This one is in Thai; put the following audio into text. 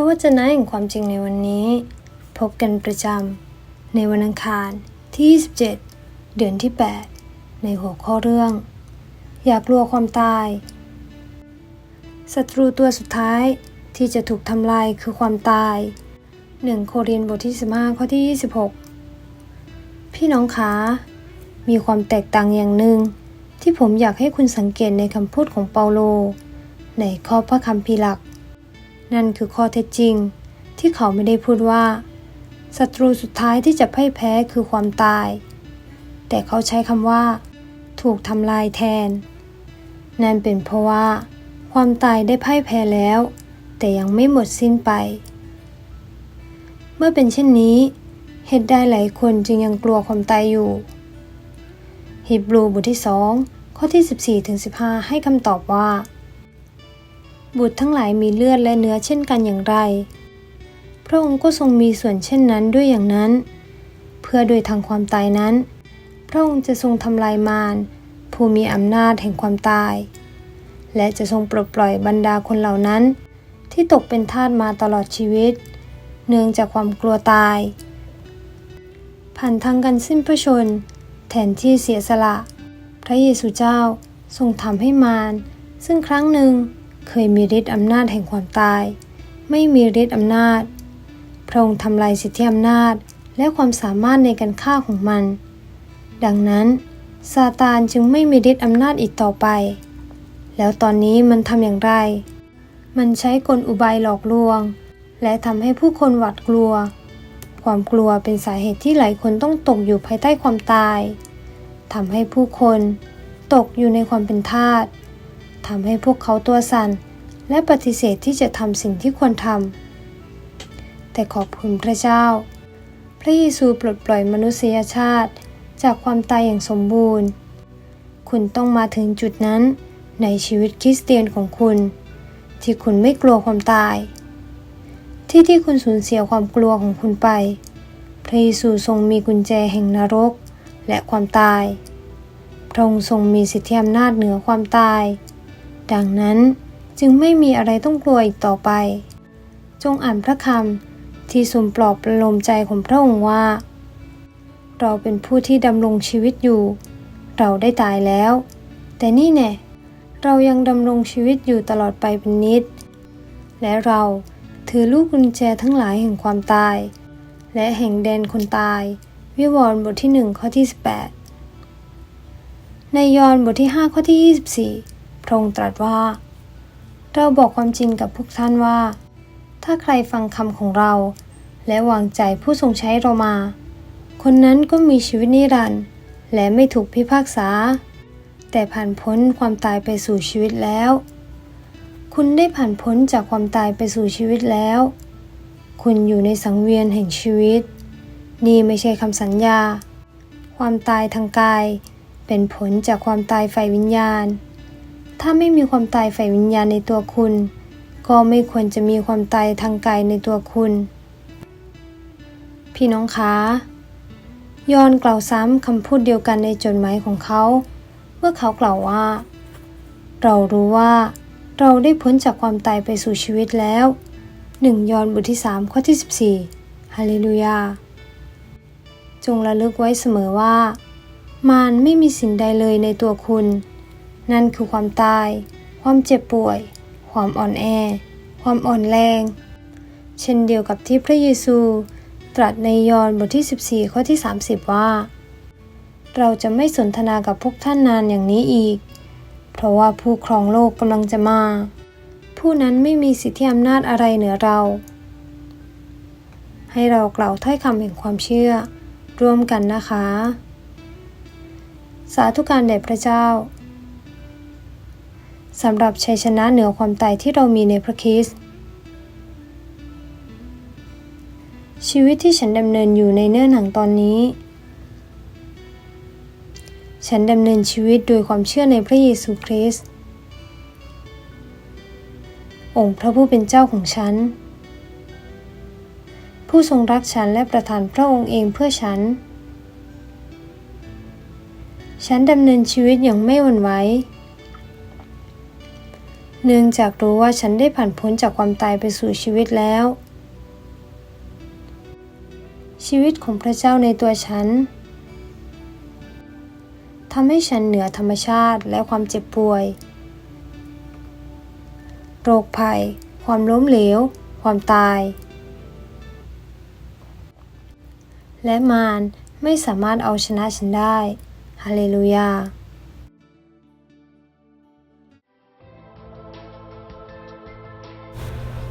ระวจนะแห่งความจริงในวันนี้ พบกันประจำในวันอังคารที่ 27 เดือนที่ 8 ในหัวข้อเรื่อง อยากกลัวความตายศัตรูตัวสุดท้ายที่จะถูกทำลายคือความตาย 1 โครินธ์บทที่ 15 ข้อที่ 26 พี่น้องคะ มีความแตกต่างอย่างหนึ่ง ที่ผมอยากให้คุณสังเกตในคำพูดของเปาโล ในข้อพระคัมภีร์หลัก นั่นคือข้อเท็จจริง ที่เขาไม่ได้พูดว่าศัตรูสุดท้ายที่จะพ่ายแพ้คือความตาย แต่เขาใช้คำว่า ถูกทำลายแทน นั่นเป็นเพราะว่า ความตายได้พ่ายแพ้แล้ว แต่ยังไม่หมดสิ้นไป เมื่อเป็นเช่นนี้เหตุใดหลายคนจึงยังกลัวความตายอยู่ฮีบรูบทที่สองข้อที่ 14ถึง15 ให้คำตอบว่า บุตรทั้งหลายมีเลือดและเนื้อเช่นกันอย่างไร พระองค์ก็ทรงมีส่วนเช่นนั้นด้วยอย่างนั้น เพื่อโดยทางความตายนั้น พระองค์จะทรงทำลายมารผู้มีอำนาจแห่งความตาย และจะทรงปลดปล่อยบรรดาคนเหล่านั้น ที่ตกเป็นทาสมาตลอดชีวิต เนื่องจากความกลัวตาย ผ่านทางการสิ้นพระชน แทนที่เสียสละ พระเยซูเจ้าทรงทำให้มารซึ่งครั้งหนึ่ง เคยมีฤทธิ์อำนาจแห่งความตาย ไม่มีฤทธิ์อำนาจ พระองค์ทำลายสิทธิอำนาจและความสามารถในการฆ่าของมัน ดังนั้นซาตานจึงไม่มีฤทธิ์อำนาจอีกต่อไป แล้วตอนนี้มันทำอย่างไร มันใช้กลอุบายหลอกลวง และทำให้ผู้คนหวาดกลัว ความกลัวเป็นสาเหตุที่หลายคนต้องตกอยู่ภายใต้ความตายทำให้ผู้คนตกอยู่ในความเป็นทาส ทำให้พวกเขาตัวสั่นและปฏิเสธที่จะทำสิ่งที่ควรทำแต่ขอบคุณพระเจ้า พระเยซูปลดปล่อยมนุษยชาติจากความตายอย่างสมบูรณ์ คุณต้องมาถึงจุดนั้นในชีวิตคริสเตียนของคุณ ที่คุณไม่กลัวความตาย ที่ที่คุณสูญเสียความกลัวของคุณไป พระเยซูทรงมีกุญแจแห่งนรกและความตาย พระองค์ทรงมีสิทธิอำนาจเหนือความตาย ดังนั้นจึงไม่มีอะไรต้องกลัวอีกต่อไป จงอ่านพระคำที่สุมปลอบประโลมใจของพระองค์ว่า เราเป็นผู้ที่ดำรงชีวิตอยู่ เราได้ตายแล้ว แต่นี่แน่เรายังดำรงชีวิตอยู่ตลอดไปเป็นนิด และเราถือลูกกุญแจทั้งหลายแห่งความตาย และแห่งแดนคนตาย วิวรณ์บทที่หนึ่งข้อที่ 18 ในยอห์นบทที่ 5 ข้อที่ 24 พระองค์ตรัสว่า เราบอกความจริงกับพวกท่านว่า ถ้าใครฟังคำของเรา และวางใจผู้ทรงใช้เรามา คนนั้นก็มีชีวิตนิรันดร์และไม่ถูกพิพากษา แต่ผ่านพ้นความตายไปสู่ชีวิตแล้ว คุณได้ผ่านพ้นจากความตายไปสู่ชีวิตแล้ว คุณอยู่ในสังเวียนแห่งชีวิต นี่ไม่ใช่คำสัญญา ความตายทางกายเป็นผลจากความตายฝ่ายวิญญาณ ถ้าไม่มีความตายฝ่ายวิญญาณในตัวคุณ ก็ไม่ควรจะมีความตายทางกายในตัวคุณ พี่น้องคะยอนกล่าวซ้ำคำพูดเดียวกันในจดหมายของเขา เมื่อเขากล่าวว่า เรารู้ว่า เราได้พ้นจากความตายไปสู่ชีวิตแล้วหนึ่งยอห์นบทที่ 3 ข้อที่ 14 ฮาเลลูยา จงระลึกไว้เสมอว่า มารไม่มีสิ่งใดเลยในตัวคุณ นั่นคือความตาย ความเจ็บป่วย ความอ่อนแอ ความอ่อนแรง เช่นเดียวกับที่พระเยซู ตรัสในยอห์นบทที่ 14 ข้อที่ 30 ว่า เราจะไม่สนทนากับพวกท่านนานอย่างนี้อีก เพราะว่าผู้ครองโลกกำลังจะมา ผู้นั้นไม่มีสิทธิอำนาจอะไรเหนือเรา ให้เรากล่าวถ้อยคำแห่งความเชื่อ ร่วมกันนะคะ สาธุการแด่พระเจ้า สำหรับชัยชนะเหนือความตายที่เรามีในพระคริสต์ชีวิตที่ฉันดำเนินอยู่ในเนื้อหนังตอนนี้ ฉันดำเนินชีวิตโดยความเชื่อในพระเยซูคริสต์องค์พระผู้เป็นเจ้าของฉัน ผู้ทรงรักฉันและประทานพระองค์เองเพื่อฉัน ฉันดำเนินชีวิตอย่างไม่หวั่นไหว เนื่องจากรู้ว่าฉันได้ผ่านพ้นจากความตายไปสู่ชีวิตแล้ว ชีวิตของพระเจ้าในตัวฉันทำให้ฉันเหนือธรรมชาติและความเจ็บป่วย โรคภัย ความล้มเหลว ความตาย และมารไม่สามารถเอาชนะฉันได้ ฮาเลลูยา